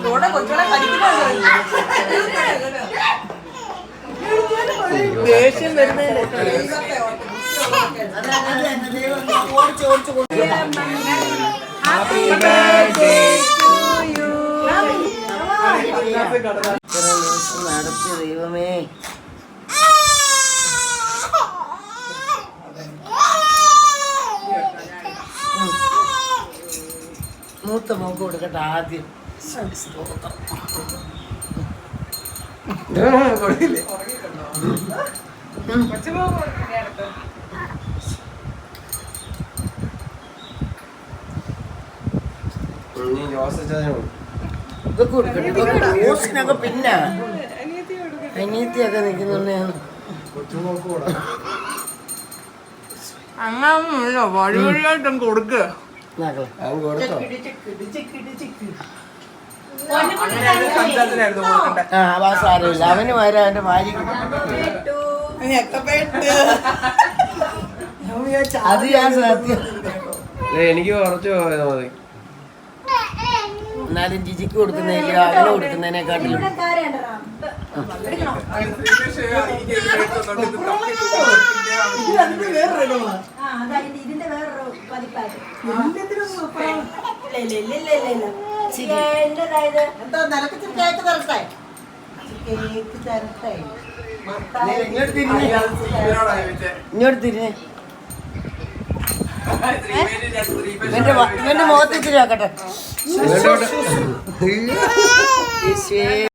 ഇവിടെ കൊച്ചുകളെ കടിക്കുന്നുണ്ടോ? ദേഷ്യം നടത്തി ദൈവമേ മൂത്ത മോക്ക് കൊടുക്കട്ടെ ആദ്യം കൊടുക്കട്ടെ പിന്നെ അനിയത്തിയൊക്കെ നിൽക്കുന്നുണ്ട് കൂടാ അങ്ങനൊന്നുമില്ല വഴി വഴിയായിട്ടും കൊടുക്കുക ഞാൻ കൊടുത്തോ ആ. അതാ സാരമില്ല. അവന് വരാൻ അവന്റെ ഭാര്യക്ക് അത് ഞാൻ സത്യം. എനിക്ക് കുറച്ച് പോയത് മതി. എന്നാലും ജിജിക്ക് കൊടുക്കുന്നതില്ല അവന് കൊടുക്കുന്നതിനെക്കാട്ടിലും. ഇതിന്റെ വേറൊരു പതിപ്പായിട്ട്. എന്തോ നിനക്ക് കേക്ക് തരട്ടെ? കേക്ക് തരട്ടെ. ഇങ്ങോട്ട് തിരിഞ്ഞേ. ഇവന്റെ മുഖത്ത് ഇച്ചിരി ആക്കട്ടെ